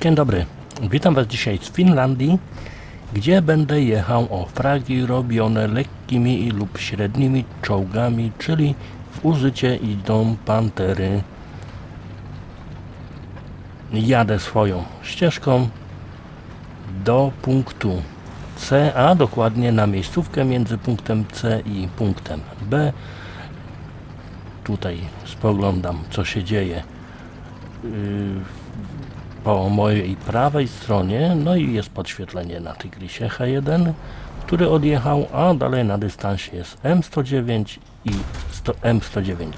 Dzień dobry. Witam Was dzisiaj z Finlandii, gdzie będę jechał o fragi robione lekkimi lub średnimi czołgami, czyli w użycie idą pantery. Jadę swoją ścieżką do punktu C, a dokładnie na miejscówkę między punktem C i punktem B. Tutaj spoglądam, co się dzieje yy, po mojej prawej stronie, no i jest podświetlenie na Tygrisie H1, który odjechał, a dalej na dystansie jest M109 i 100, M109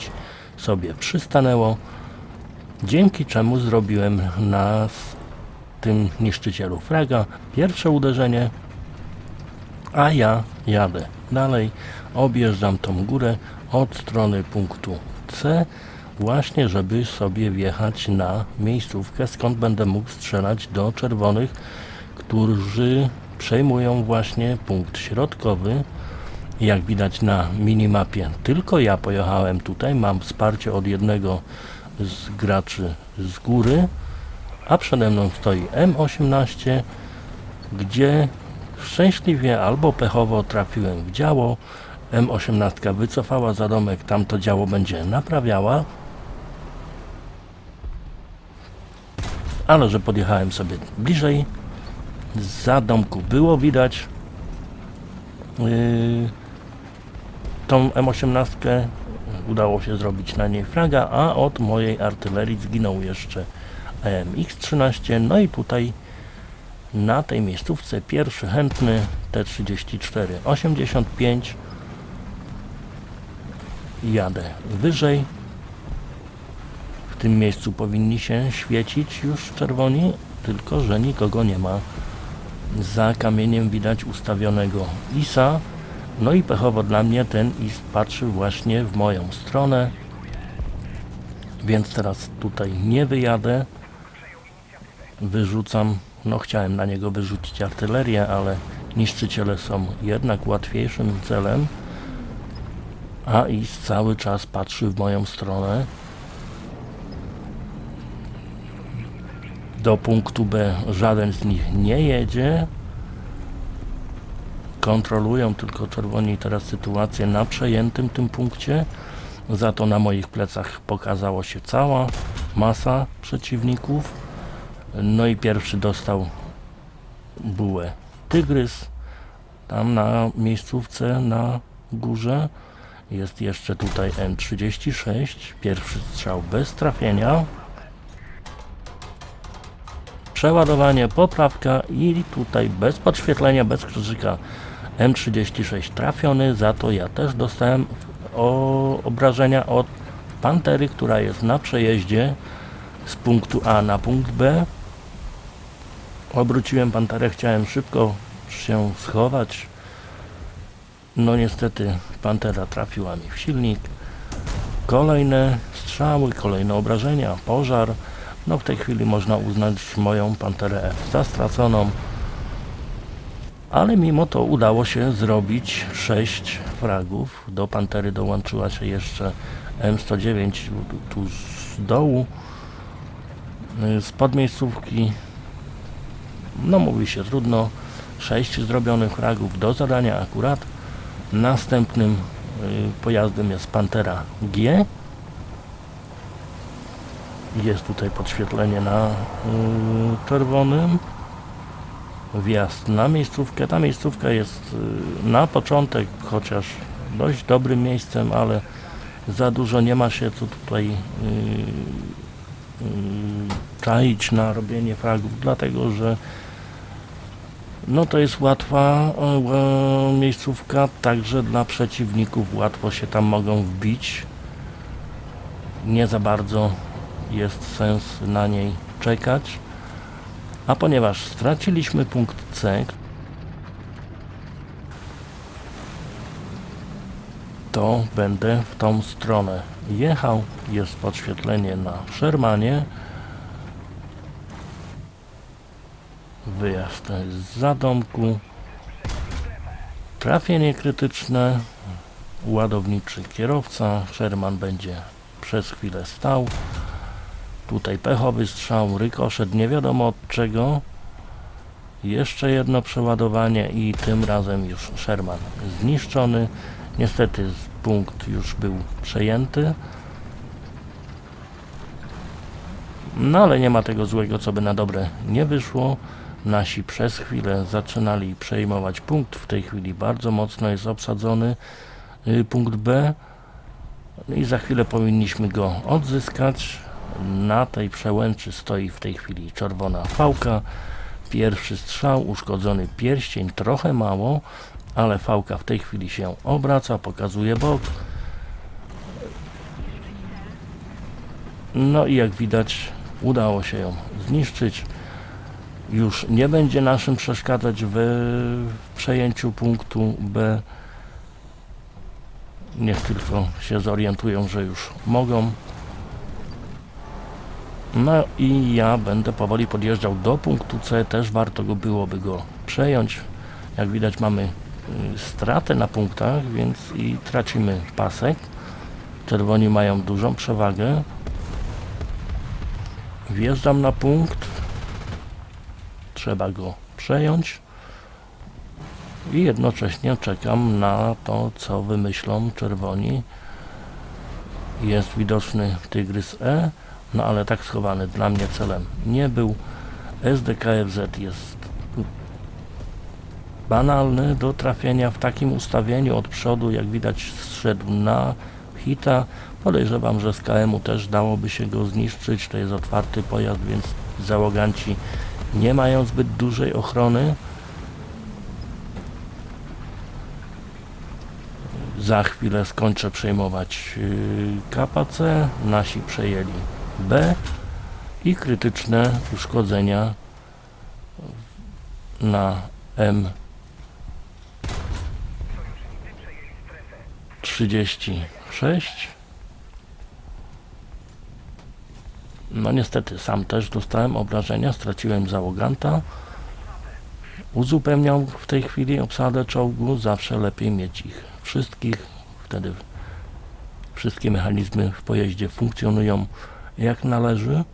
sobie przystanęło, dzięki czemu zrobiłem na tym niszczycielu fraga pierwsze uderzenie, a ja jadę dalej, objeżdżam tą górę od strony punktu C, właśnie żeby sobie wjechać na miejscówkę, skąd będę mógł strzelać do czerwonych, którzy przejmują właśnie punkt środkowy. Jak widać na minimapie, tylko ja pojechałem tutaj, mam wsparcie od jednego z graczy z góry, a przede mną stoi M18, gdzie szczęśliwie albo pechowo trafiłem w działo. M18 wycofała za domek, tamto działo będzie naprawiała. Ale że podjechałem sobie bliżej, za domku było widać yy, tą M18 udało się zrobić na niej fraga, a od mojej artylerii zginął jeszcze AMX-13, no i tutaj na tej miejscówce pierwszy chętny T34-85 jadę wyżej tym miejscu powinni się świecić już czerwoni tylko że nikogo nie ma. Za kamieniem widać ustawionego ISA. No i pechowo dla mnie ten IS patrzy właśnie w moją stronę. Więc teraz tutaj nie wyjadę. Wyrzucam, no chciałem na niego wyrzucić artylerię, ale niszczyciele są jednak łatwiejszym celem, a IS cały czas patrzy w moją stronę. Do punktu B żaden z nich nie jedzie. Kontrolują tylko czerwoni teraz sytuację na przejętym tym punkcie. Za to na moich plecach pokazało się cała masa przeciwników. No i pierwszy dostał bułę tygrys. Tam na miejscówce na górze jest jeszcze tutaj N36. Pierwszy strzał bez trafienia. Przeładowanie, poprawka i tutaj bez podświetlenia, bez krzyżyka M36 trafiony. Za to ja też dostałem obrażenia od pantery, która jest na przejeździe z punktu A na punkt B. Obróciłem panterę, chciałem szybko się schować. No niestety pantera trafiła mi w silnik. Kolejne strzały, kolejne obrażenia, pożar. No w tej chwili można uznać moją panterę F za straconą. Ale mimo to udało się zrobić 6 fragów. Do pantery dołączyła się jeszcze M109 tu z dołu. Z podmiejscówki. No mówi się trudno. 6 zrobionych fragów do zadania akurat. Następnym y, pojazdem jest Pantera G jest tutaj podświetlenie na y, czerwonym. Wjazd na miejscówkę. Ta miejscówka jest y, na początek chociaż dość dobrym miejscem ale za dużo nie ma się co tutaj czaić na robienie fragów, dlatego że no to jest łatwa miejscówka, także dla przeciwników łatwo się tam mogą wbić. Nie za bardzo jest sens na niej czekać. A ponieważ straciliśmy punkt C, to będę w tą stronę jechał. Jest podświetlenie na Shermanie. Wyjazd z zadomku. Trafienie krytyczne. Ładowniczy kierowca. Sherman będzie przez chwilę stał. Tutaj pechowy strzał, rykoszet, nie wiadomo od czego. Jeszcze jedno przeładowanie i tym razem już Sherman zniszczony. Niestety punkt już był przejęty. No ale nie ma tego złego, co by na dobre nie wyszło. Nasi przez chwilę zaczynali przejmować punkt. W tej chwili bardzo mocno jest obsadzony y, punkt B. I za chwilę powinniśmy go odzyskać. Na tej przełęczy stoi w tej chwili czerwona fałka. Pierwszy strzał, uszkodzony pierścień, trochę mało, ale fałka w tej chwili się obraca, pokazuje bok. No i jak widać, udało się ją zniszczyć. Już nie będzie naszym przeszkadzać w przejęciu punktu B. Niech tylko się zorientują, że już mogą. No i ja będę powoli podjeżdżał do punktu C. Też warto go byłoby go przejąć. Jak widać mamy y, stratę na punktach, więc i tracimy pasek. Czerwoni mają dużą przewagę. Wjeżdżam na punkt. Trzeba go przejąć. I jednocześnie czekam na to, co wymyślą czerwoni. Jest widoczny Tygrys E, no ale tak schowany dla mnie celem nie był. SDKFZ jest banalny do trafienia w takim ustawieniu od przodu, jak widać zszedł na hita. Podejrzewam, że z KM-u też dałoby się go zniszczyć. To jest otwarty pojazd, więc załoganci nie mają zbyt dużej ochrony. Za chwilę skończę przejmować yy, KPC. Nasi przejęli B i krytyczne uszkodzenia na M 36 No niestety sam też dostałem obrażenia, straciłem załoganta. Uzupełniam w tej chwili obsadę czołgu, zawsze lepiej mieć ich wszystkich, wtedy wszystkie mechanizmy w pojeździe funkcjonują jak należy.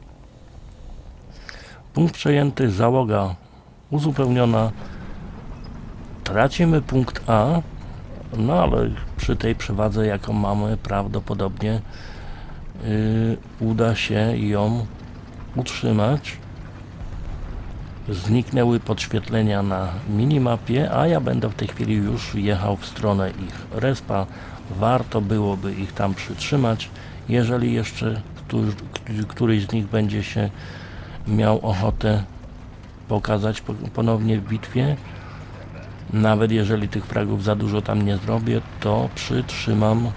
Punkt przejęty, załoga uzupełniona. Tracimy punkt A, no ale przy tej przewadze jaką mamy prawdopodobnie yy, uda się ją utrzymać. Zniknęły podświetlenia na minimapie, a ja będę w tej chwili już jechał w stronę ich respa. Warto byłoby ich tam przytrzymać, jeżeli jeszcze któryś z nich będzie się miał ochotę pokazać po- ponownie w bitwie. Nawet jeżeli tych fragów za dużo tam nie zrobię, to przytrzymam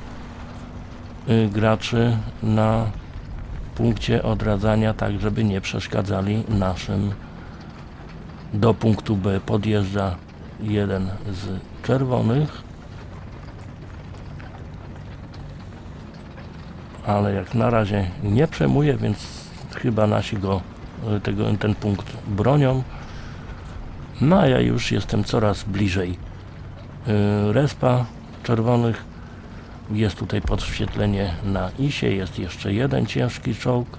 y, graczy na punkcie odradzania, tak żeby nie przeszkadzali naszym. Do punktu B podjeżdża jeden z czerwonych. Ale jak na razie nie przejmuje, więc chyba nasi go y, tego, ten punkt bronią. No a ja już jestem coraz bliżej y, respa czerwonych. Jest tutaj podświetlenie na isie, jest jeszcze jeden ciężki czołg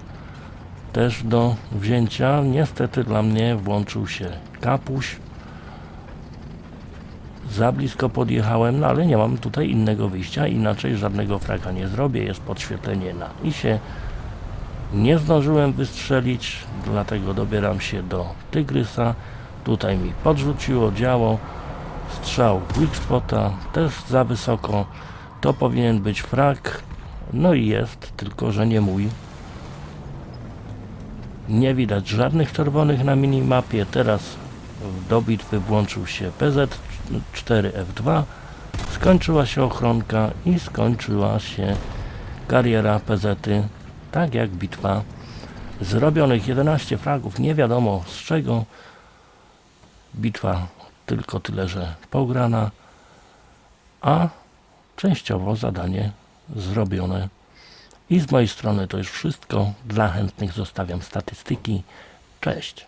też do wzięcia. Niestety dla mnie włączył się kapuś. Za blisko podjechałem, no ale nie mam tutaj innego wyjścia, inaczej żadnego fraka nie zrobię. Jest podświetlenie na isie. Nie zdążyłem wystrzelić, dlatego dobieram się do Tygrysa. Tutaj mi podrzuciło działo. Strzał weak spota, też za wysoko. To powinien być frak. No i jest, tylko że nie mój. Nie widać żadnych czerwonych na minimapie. Teraz do bitwy włączył się PZ4F2. Skończyła się ochronka i skończyła się kariera PZ-y. Tak jak bitwa. Zrobionych 11 fragów, nie wiadomo z czego. Bitwa tylko tyle, że pograna, a częściowo zadanie zrobione. I z mojej strony to już wszystko. Dla chętnych zostawiam statystyki. Cześć.